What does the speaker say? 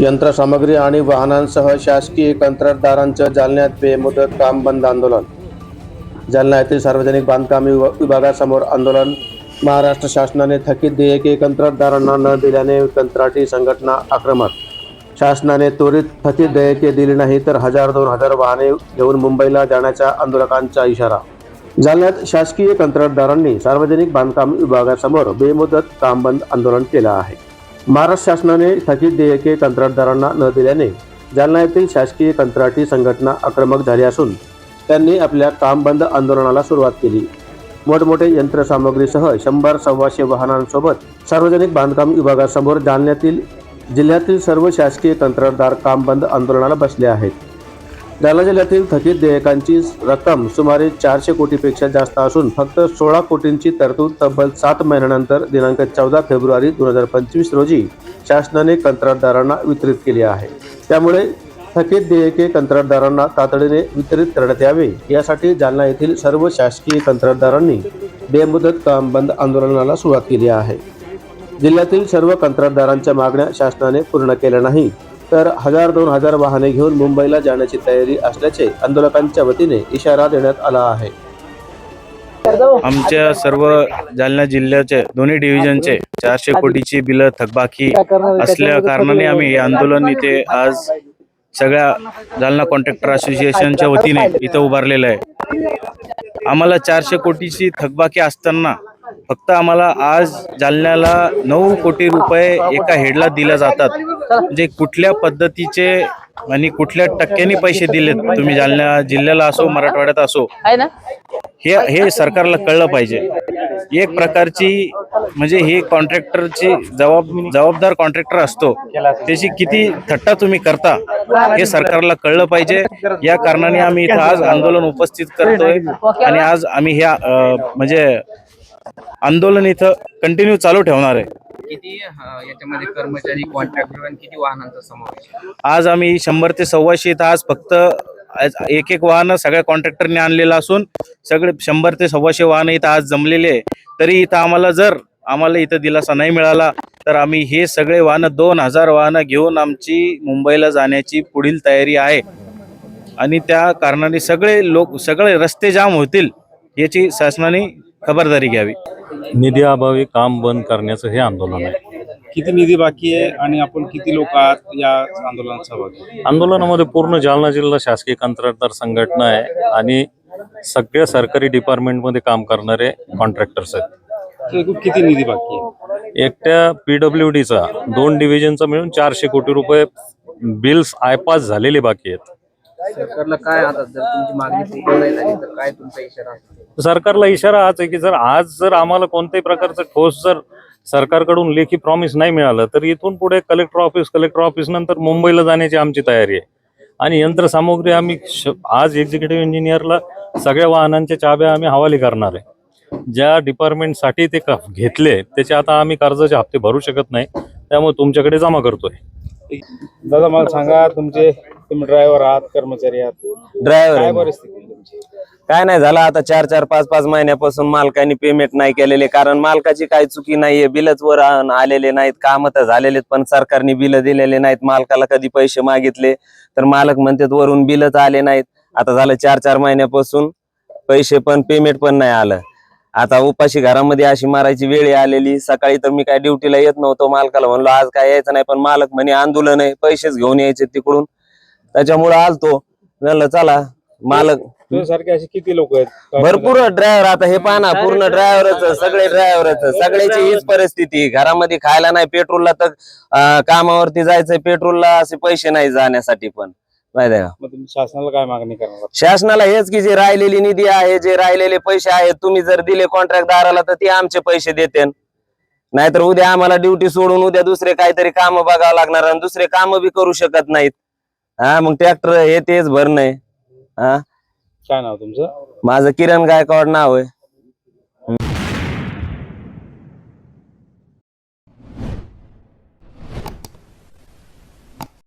यंत्रसामग्री आणि वाहनांसह शासकीय कंत्राटदारांचं जालन्यात बेमुदत काम बंद आंदोलन. जालना येथील सार्वजनिक बांधकाम विभागासमोर आंदोलन. महाराष्ट्र शासनाने थकीत देयके कंत्राटदारांना न दिल्याने कंत्राटी संघटना आक्रमक. शासनाने त्वरित थकीत देयके दिली नाही तर हजार दोन हजार वाहने घेऊन मुंबईला जाण्याच्या आंदोलकांचा इशारा. जालन्यात शासकीय कंत्राटदारांनी सार्वजनिक बांधकाम विभागासमोर बेमुदत कामबंद आंदोलन केलं आहे. महाराष्ट्र शासनाने थकीत देयके कंत्राटदारांना न दिल्याने जालना येथील शासकीय कंत्राटी संघटना आक्रमक झाली असून त्यांनी आपल्या काम बंद आंदोलनाला सुरुवात केली. मोठमोठे यंत्रसामग्रीसह शंभर सव्वाशे वाहनांसोबत सार्वजनिक बांधकाम विभागासमोर जालन्यातील जिल्ह्यातील सर्व शासकीय कंत्राटदार कामबंद आंदोलनाला बसले आहेत. जालना जिल्ह्यातील थकीत देयकांची रक्कम सुमारे चारशे कोटीपेक्षा जास्त असून फक्त सोळा कोटींची तरतूद तब्बल सात महिन्यानंतर दिनांक चौदा फेब्रुवारी दोन हजार पंचवीस रोजी शासनाने कंत्राटदारांना वितरित केली आहे. त्यामुळे थकीत देयके कंत्राटदारांना तातडीने वितरित करण्यात यावे यासाठी जालना येथील सर्व शासकीय कंत्राटदारांनी बेमुदत काम बंद आंदोलनाला सुरुवात केली आहे. जिल्ह्यातील सर्व कंत्राटदारांच्या मागण्या शासनाने पूर्ण केल्या नाही तर हजार दोन हजार वाहने घेऊन मुंबईला जाण्याची तयारी असल्याचे आंदोलकांच्या वतीने इशारा देण्यात आला आहे. आमच्या सर्व जालना जिल्ह्याचे दोन्ही डिव्हिजनचे चारशे कोटीची बिलं थकबाकी असल्या कारणाने आम्ही हे आंदोलन इथे आज सगळ्या जालना कॉन्ट्रॅक्टर असोसिएशनच्या वतीने इथं उभारलेलं आहे. आम्हाला चारशे कोटीची थकबाकी असताना फक्त आम्हाला आज जालन्याला नऊ कोटी रुपये एका हेडला दिल्या जातात. म्हणजे कुठल्या पद्धतीचे आणि कुठल्या टक्क्यांनी पैसे दिलेत तुम्ही जालना जिल्ह्याला असो मराठवाड्यात असो आहे ना? हे हे सरकारला कळलं पाहिजे. एक प्रकारची म्हणजे हे कॉन्ट्रॅक्टरची जबाब जबाबदार कॉन्ट्रॅक्टर असतो त्याची किती थट्टा तुम्ही करता हे सरकारला कळलं पाहिजे. या कारणाने आम्ही इथं आज आंदोलन उपस्थित करतोय आणि आज आम्ही हे अं, म्हणजे आंदोलन इथं कंटिन्यू चालू ठेवणार आहे. किती याच्यामध्ये कर्मचारी कॉन्ट्रॅक्टर आणि किती वाहनांचा समावेश आहे? आज आम्ही शंभर ते सव्वाशे इथं आज फक्त एक एक वाहन सगळ्या कॉन्ट्रॅक्टरने आणलेलं असून सगळे शंभर ते सव्वाशे वाहन इथं आज जमलेले आहे. तरी इथं आम्हाला जर आम्हाला इथं दिलासा नाही मिळाला तर आम्ही हे सगळे वाहनं दोन हजार वाहनं घेऊन आमची मुंबईला जाण्याची पुढील तयारी आहे. आणि त्या कारणाने सगळे लोक सगळे रस्ते जाम होतील याची शासनाने खबरदारी घ्यावी. निधी अभावी काम बंद करण्याचं हे आंदोलन आहे. किती निधी बाकी आहे आणि आपण किती लोक आहात या आंदोलनात सहभागी आंदोलनामध्ये पूर्ण जालना जिल्हा शासकीय कंत्राटदार संघटना आहे आणि सगळ्या सरकारी डिपार्टमेंटमध्ये काम करणारे कॉन्ट्रॅक्टर्स आहेत. तर एकूण किती निधी बाकी आहे? एकट्या पीडब्ल्यू डीचा दोन डिव्हिजनचा मिळून चारशे कोटी रुपये बिल्स आयपास झालेले बाकी आहेत. सरकारला काय आता जर तुमची मागणी पूर्ण नाही झाली तर काय तुमचा इशारा? असेल सरकारला इशारा हाच आहे की जर आज जर आम्हाला कोणत्याही प्रकारचं ठोस जर सरकारकडून लेखी प्रॉमिस नाही मिळालं तर इथून पुढे कलेक्टर ऑफिस कलेक्टर ऑफिस नंतर मुंबईला जाण्याची आमची तयारी आहे. आणि यंत्रसामुग्री आम्ही श- आज एक्झिक्युटिव्ह इंजिनियरला सगळ्या वाहनांच्या चाब्या आम्ही हवाली करणार आहे. ज्या डिपार्टमेंटसाठी ते क- घेतले त्याचे आता आम्ही कर्जाचे हप्ते भरू शकत नाही त्यामुळे तुमच्याकडे जमा करतोय. दादा मला सांगा तुमचे तुम्ही ड्रायव्हर आहात कर्मचारी आहात. ड्रायव्हर काय आहे. परिस्थिती आहे तुमची? काय नाही झालं आता चार चार पाच पाच महिन्यापासून मालकाने पेमेंट नाही केलेले कारण मालकाची काही चुकी नाहीये बिलच वर आण- आलेले नाहीत काम तर झालेले पण सरकारने बिल दिलेले नाहीत मालकाला कधी पैसे मागितले तर मालक म्हणतात वरून बिलच आले नाहीत. आता झालं चार चार महिन्यापासून पैसे पण पेमेंट पण नाही आलं. आता उपाशी घरामध्ये अशी मारायची वेळ आलेली सकाळी तर मी काय ड्युटीला येत नव्हतो मालकाला म्हणलो आज काय यायचं नाही पण मालक म्हणे आंदोलन आहे पैसेच घेऊन यायचे तिकडून. त्याच्यामुळे आलतो म्हणलं चला मालक. तुझ्यासारखे असे किती लोक आहेत? भरपूर ड्रायव्हर आता हे पाहा ना पूर्ण ड्रायव्हरच सगळे ड्रायव्हरच सगळ्याची हीच परिस्थिती. घरामध्ये खायला नाही पेट्रोलला तर कामावरती जायचंय पेट्रोलला असे पैसे नाही जाण्यासाठी पण. माहिती आहे का? शासनाला काय मागणी करणार? शासनाला हेच की जे राहिलेली निधी आहे जे राहिलेले पैसे आहेत तुम्ही जर दिले कॉन्ट्रॅक्टदाराला तर ते आमचे पैसे देते नाहीतर उद्या आम्हाला ड्युटी सोडून उद्या दुसरे काहीतरी काम बघावं लागणार आणि दुसरे काम बी करू शकत नाहीत. हा मग ट्रॅक्टर हे तेच भरणं आहे. हा. काय नाव तुमचं? माझं किरण गायकवाड नाव आहे.